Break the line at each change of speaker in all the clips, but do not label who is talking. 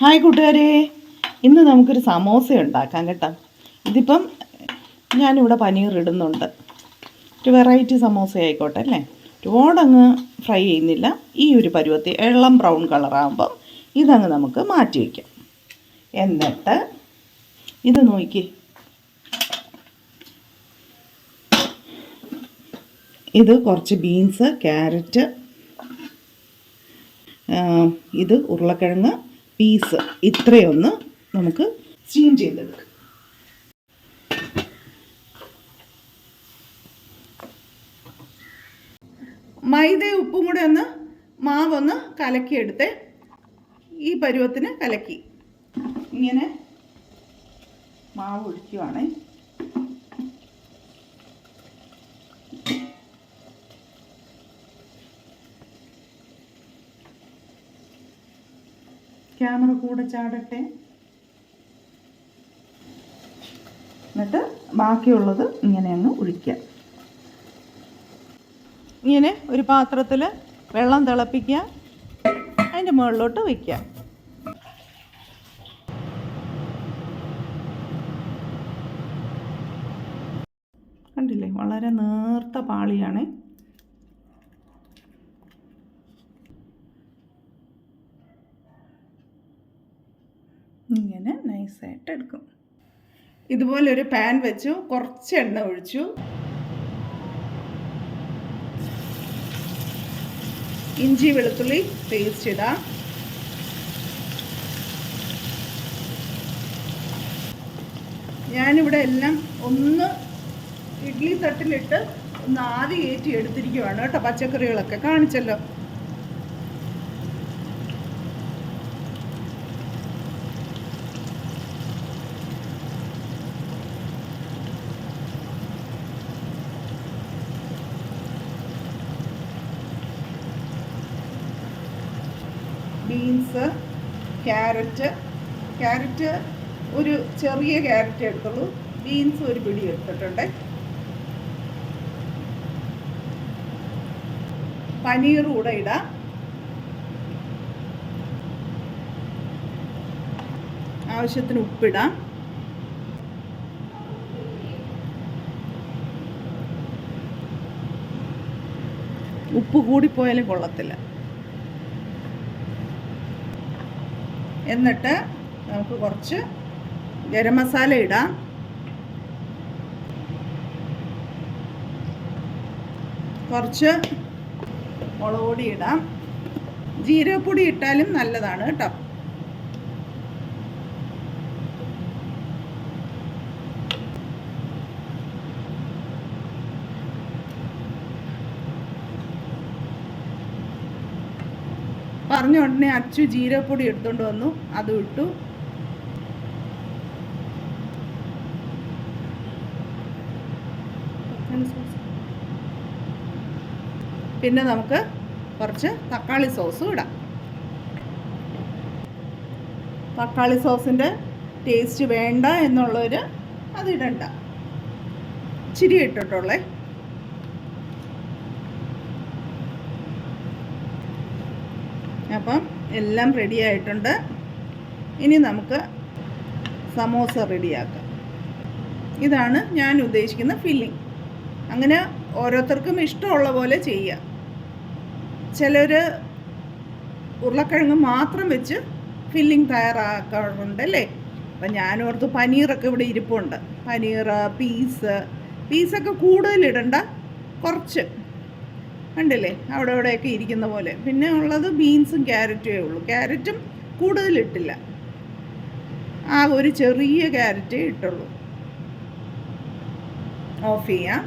Hi കൂട്ടുകാരെ. ഇന്ന് നമുക്കൊരു സമോസ ഉണ്ടാക്കാം കേട്ടോ. ഇതിപ്പം ഞാനിവിടെ പനീർ ഇടുന്നുണ്ട് ഒരു വെറൈറ്റി സമോസ ആയിക്കോട്ടെ അല്ലേ? ഒരുപാടങ്ങ് ഫ്രൈ ചെയ്യുന്നില്ല. ഈ ഒരു പരുവത്തിൽ എള്ളം ബ്രൗൺ കളറാകുമ്പം ഇതങ്ങ് നമുക്ക് മാറ്റി വയ്ക്കാം എന്നിട്ട് ഇത് നോക്കി. ഇത് കുറച്ച് ബീൻസ് ക്യാരറ്റ് ഇത് ഉരുളക്കിഴങ്ങ് പീസ് ഇത്രയൊന്ന് നമുക്ക് സ്റ്റീം ചെയ്തെടുക്കാം. മൈദ ഉപ്പും കൂടെ ഒന്ന് മാവൊന്ന് കലക്കിയെടുത്ത് ഈ പരുവത്തിന് കലക്കി. ഇങ്ങനെ മാവ് ഒഴിക്കുവാണേ. ക്യാമറ കൂടെ ചാടട്ടെ. എന്നിട്ട് ബാക്കിയുള്ളത് ഇങ്ങനെ അങ്ങ് ഒഴിക്കുക. ഇങ്ങനെ ഒരു പാത്രത്തിൽ വെള്ളം തിളപ്പിക്കുക. അതിന്റെ മുകളിലോട്ട് വയ്ക്കുക. കണ്ടില്ലേ? വളരെ നേർത്ത പാളിയാണ്. ഇങ്ങനെ നൈസായിട്ട് എടുക്കും. ഇതുപോലെ ഒരു പാൻ വെച്ചു കുറച്ച് എണ്ണ ഒഴിച്ചു. ഇഞ്ചി വെളുത്തുള്ളി പേസ്റ്റ് ഇടാം. ഞാനിവിടെ എല്ലാം ഒന്ന് ഇഡ്ഡലി തട്ടിലിട്ട് ഒന്ന് ആദ്യം ഏറ്റി എടുത്തിരിക്കുവാണ് കേട്ടോ പച്ചക്കറികളൊക്കെ. കാണിച്ചല്ലോ. Beans carrot. ക്യാരറ്റ് ഒരു ചെറിയ ക്യാരറ്റ് എടുത്തുള്ളൂ. ബീൻസ് ഒരു പിടി എടുത്തിട്ടുണ്ട്. പനീർ കൂടെ ഇടാം. ആവശ്യത്തിന് ഉപ്പിടാം. ഉപ്പ് കൂടിപ്പോയാലും കൊള്ളത്തില്ല. എന്നിട്ട് നമുക്ക് കുറച്ച് ഗരം മസാല ഇടാം. കുറച്ച് മുളക് പൊടി ഇടാം. ജീരകപ്പൊടി ഇട്ടാലും നല്ലതാണ് കേട്ടോ. പറഞ്ഞ ഉടനെ അച്ചു ജീരപ്പൊടി എടുത്തുകൊണ്ട് വന്നു. അതും ഇട്ടു. പിന്നെ നമുക്ക് കുറച്ച് തക്കാളി സോസും ഇടാം. തക്കാളി സോസിന്റെ ടേസ്റ്റ് വേണ്ട എന്നുള്ളൊരു അത് ഇടണ്ട. ഇച്ചിരി ഇട്ടിട്ടുള്ളേ. അപ്പം എല്ലാം റെഡി ആയിട്ടുണ്ട്. ഇനി നമുക്ക് സമോസ റെഡിയാക്കാം ഇതാണ് ഞാൻ ഉദ്ദേശിക്കുന്ന ഫില്ലിംഗ് അങ്ങനെ ഓരോരുത്തർക്കും ഇഷ്ടമുള്ള പോലെ ചെയ്യാം. ചിലർ ഉരുളക്കിഴങ്ങ് മാത്രം വെച്ച് ഫില്ലിംഗ് തയ്യാറാക്കാറുണ്ട് അല്ലേ? അപ്പം ഞാനോർത്ത് പനീറൊക്കെ ഇവിടെ ഇരിപ്പുണ്ട്. പനീർ പീസ് പീസൊക്കെ കൂടുതലിടണ്ട കുറച്ച്. കണ്ടില്ലേ? അവിടെ അവിടെയൊക്കെ ഇരിക്കുന്ന പോലെ. പിന്നെ ഉള്ളത് ബീൻസും ക്യാരറ്റുമേ ഉള്ളൂ. ക്യാരറ്റും കൂടുതലിട്ടില്ല ആ ഒരു ചെറിയ ക്യാരറ്റേ ഇട്ടുള്ളൂ. ഓഫ് ചെയ്യാം.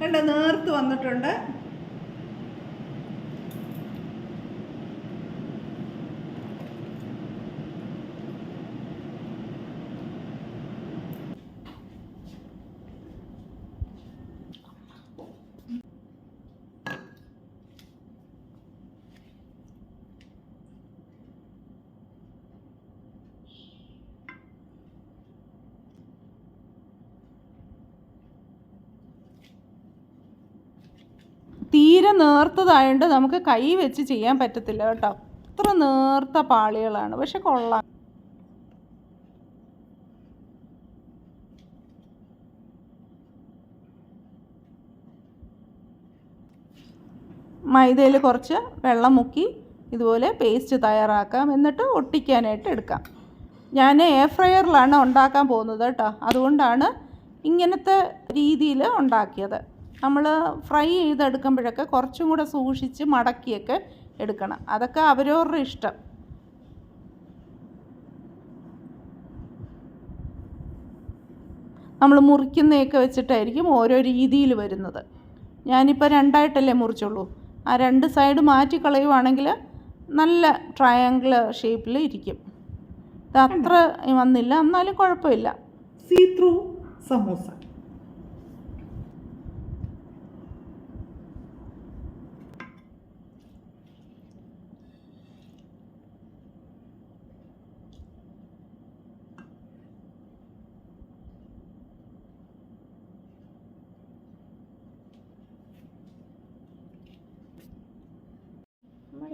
കണ്ട നേർത്ത് വന്നിട്ടുണ്ട്. തീരെ നേർത്തതായതുകൊണ്ട് നമുക്ക് കൈ വെച്ച് ചെയ്യാൻ പറ്റത്തില്ല കേട്ടോ. അത്ര നേർത്ത പാളികളാണ്. പക്ഷെ കൊള്ളാം. മൈദയിൽ കുറച്ച് വെള്ളം മുക്കി ഇതുപോലെ പേസ്റ്റ് തയ്യാറാക്കാം. എന്നിട്ട് ഒട്ടിക്കാനായിട്ട് എടുക്കാം. ഞാൻ എയർ ഫ്രയറിലാണ് ഉണ്ടാക്കാൻ പോകുന്നത് കേട്ടോ. അതുകൊണ്ടാണ് ഇങ്ങനത്തെ രീതിയിൽ ഉണ്ടാക്കിയത്. നമ്മൾ ഫ്രൈ ചെയ്തെടുക്കുമ്പോഴൊക്കെ കുറച്ചും കൂടെ സൂക്ഷിച്ച് മടക്കിയൊക്കെ എടുക്കണം. അതൊക്കെ അവരവരുടെ ഇഷ്ടം. നമ്മൾ മുറിക്കുന്നതൊക്കെ വെച്ചിട്ടായിരിക്കും ഓരോ രീതിയിൽ വരുന്നത്. ഞാനിപ്പോൾ രണ്ടായിട്ടല്ലേ മുറിച്ചുള്ളൂ. ആ രണ്ട് സൈഡ് മാറ്റി കളയുവാണെങ്കിൽ നല്ല ട്രയാങ്കിൾ ഷേപ്പിൽ ഇരിക്കും. ഇത് അത്ര വന്നില്ല. എന്നാലും കുഴപ്പമില്ല.
See through samosa.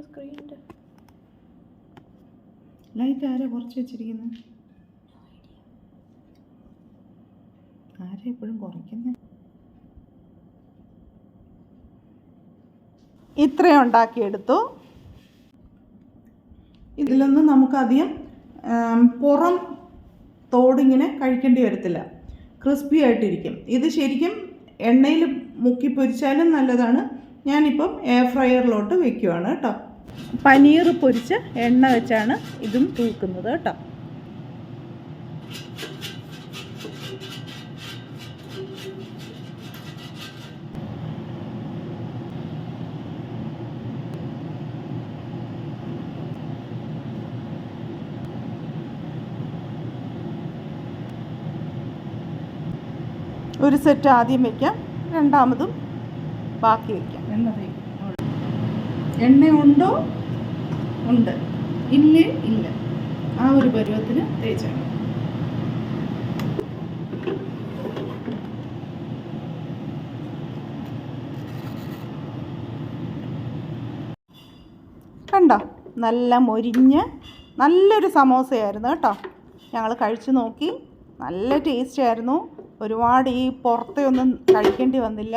നമ്മുടെ സ്ക്രീനിന്റെ
ലൈറ്റ് ആരാ കുറച്ച് വെച്ചിരിക്കുന്നത്
ഇത്രയും ഉണ്ടാക്കിയെടുത്തു.
ഇതിലൊന്നും നമുക്കധികം പുറം തോടിങ്ങനെ കഴിക്കേണ്ടി വരത്തില്ല. ക്രിസ്പി ആയിട്ടിരിക്കും. ഇത് ശരിക്കും എണ്ണയിൽ മുക്കി പൊരിച്ചാലും നല്ലതാണ്. ഞാനിപ്പം എയർ ഫ്രയറിലോട്ട് വെക്കുവാണ് കേട്ടോ.
പനീർ പൊരിച്ച് എണ്ണ വെച്ചാണ് ഇതും തൂക്കുന്നത് കേട്ടോ. ഒരു സെറ്റ് ആദ്യം വയ്ക്കാം രണ്ടാമതും ബാക്കി വയ്ക്കാം
എണ്ണ തേക്കും എണ്ണ ഉണ്ടോ. ഇല്ലേ? ഇല്ല. ആ ഒരു പരുവത്തിന് തേച്ചാണ്
കണ്ടോ? നല്ല മൊരിഞ്ഞ് നല്ലൊരു സമോസയായിരുന്നു കേട്ടോ. ഞങ്ങൾ കഴിച്ചു നോക്കി. നല്ല ടേസ്റ്റ് ആയിരുന്നു. ഒരുപാട് ഈ പുറത്തെ ഒന്നും കഴിക്കേണ്ടി വന്നില്ല.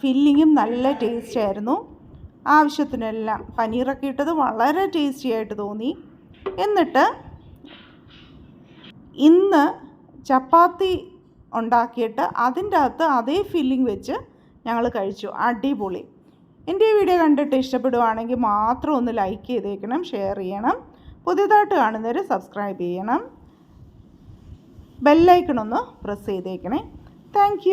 ഫില്ലിങ്ങും നല്ല ടേസ്റ്റ് ആയിരുന്നു. ആവശ്യത്തിനെല്ലാം പനീറൊക്കെ ഇട്ടത് വളരെ ടേസ്റ്റി ആയിട്ട് തോന്നി. എന്നിട്ട് ഇന്ന് ചപ്പാത്തി ഉണ്ടാക്കിയിട്ട് അതിന്റെ അകത്ത് അതേ ഫില്ലിംഗ് വെച്ച് ഞങ്ങൾ കഴിച്ചു. അടിപൊളി. എന്റെ ഈ വീഡിയോ കണ്ടിട്ട് ഇഷ്ടപ്പെടുവാണെങ്കിൽ മാത്രം ഒന്ന് ലൈക്ക് ചെയ്തേക്കണം ഷെയർ ചെയ്യണം പുതിയതായിട്ട് കാണുന്നവർ സബ്സ്ക്രൈബ് ചെയ്യണം ബെല്ലൈക്കൺ ഒന്ന് പ്രസ് ചെയ്തേക്കണേ. താങ്ക്